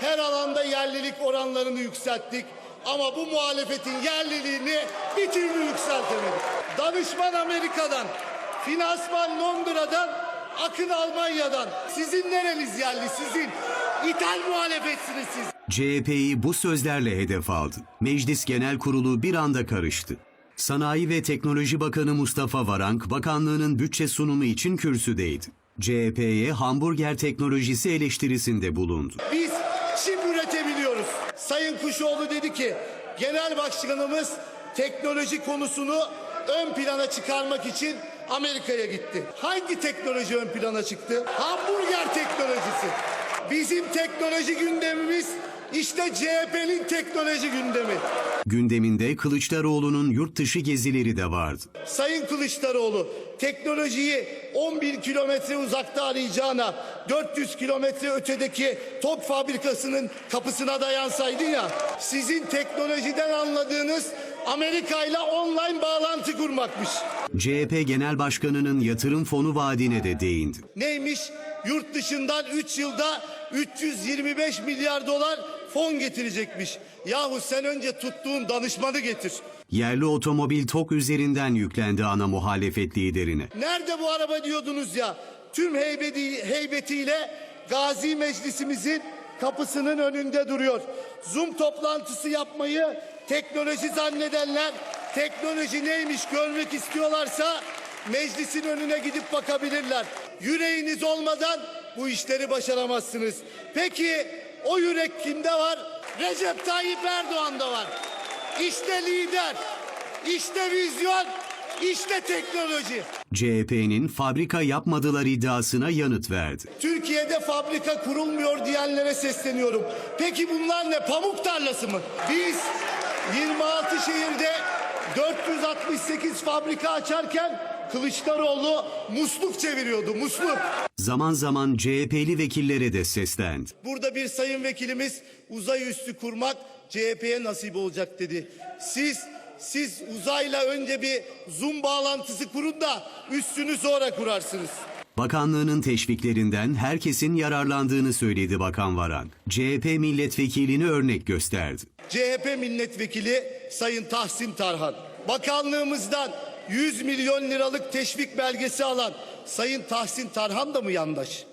Her alanda yerlilik oranlarını yükselttik. Ama bu muhalefetin yerliliğini bir türlü yükseltemedik. Danışman Amerika'dan, finansman Londra'dan, akın Almanya'dan. Sizin nereniz yerli sizin? İthal muhalefetsiniz siz. CHP'yi bu sözlerle hedef aldı. Meclis Genel Kurulu bir anda karıştı. Sanayi ve Teknoloji Bakanı Mustafa Varank, bakanlığının bütçe sunumu için kürsüdeydi. CHP'ye hamburger teknolojisi eleştirisinde bulundu. Biz çip üretebiliyoruz. Sayın Kuşoğlu dedi ki genel başkanımız teknoloji konusunu ön plana çıkarmak için Amerika'ya gitti. Hangi teknoloji ön plana çıktı? Hamburger teknolojisi. Bizim teknoloji gündemimiz işte CHP'nin teknoloji gündemi. Gündeminde Kılıçdaroğlu'nun yurt dışı gezileri de vardı. Sayın Kılıçdaroğlu teknolojiyi 11 kilometre uzakta arayacağına 400 kilometre ötedeki top fabrikasının kapısına dayansaydı ya sizin teknolojiden anladığınız Amerika ile online bağlantı kurmakmış. CHP Genel Başkanı'nın yatırım fonu vaadine de değindi. Neymiş? Yurt dışından 3 yılda 325 milyar dolar fon getirecekmiş. Yahu sen önce tuttuğun danışmanı getir. Yerli otomobil TOK üzerinden yüklendi ana muhalefet liderine. Nerede bu araba diyordunuz ya? Tüm heybeti, heybetiyle Gazi Meclisimizin kapısının önünde duruyor. Zoom toplantısı yapmayı teknoloji zannedenler teknoloji neymiş görmek istiyorlarsa meclisin önüne gidip bakabilirler. Yüreğiniz olmadan bu işleri başaramazsınız. Peki o yürek kimde var? Recep Tayyip Erdoğan'da var. İşte lider, işte vizyon, işte teknoloji. CHP'nin fabrika yapmadılar iddiasına yanıt verdi. Türkiye'de fabrika kurulmuyor diyenlere sesleniyorum. Peki bunlar ne? Pamuk tarlası mı? Biz 26 şehirde 468 fabrika açarken Kılıçdaroğlu musluk çeviriyordu, musluk. Zaman zaman CHP'li vekillere de seslendi. Burada bir sayın vekilimiz uzay üssü kurmak CHP'ye nasip olacak dedi. Siz siz uzayla önce bir Zoom bağlantısı kurun da üssünü sonra kurarsınız. Bakanlığının teşviklerinden herkesin yararlandığını söyledi Bakan Varank. CHP milletvekilini örnek gösterdi. CHP milletvekili Sayın Tahsin Tarhan. Bakanlığımızdan 100 milyon liralık teşvik belgesi alan Sayın Tahsin Tarhan da mı yandaş?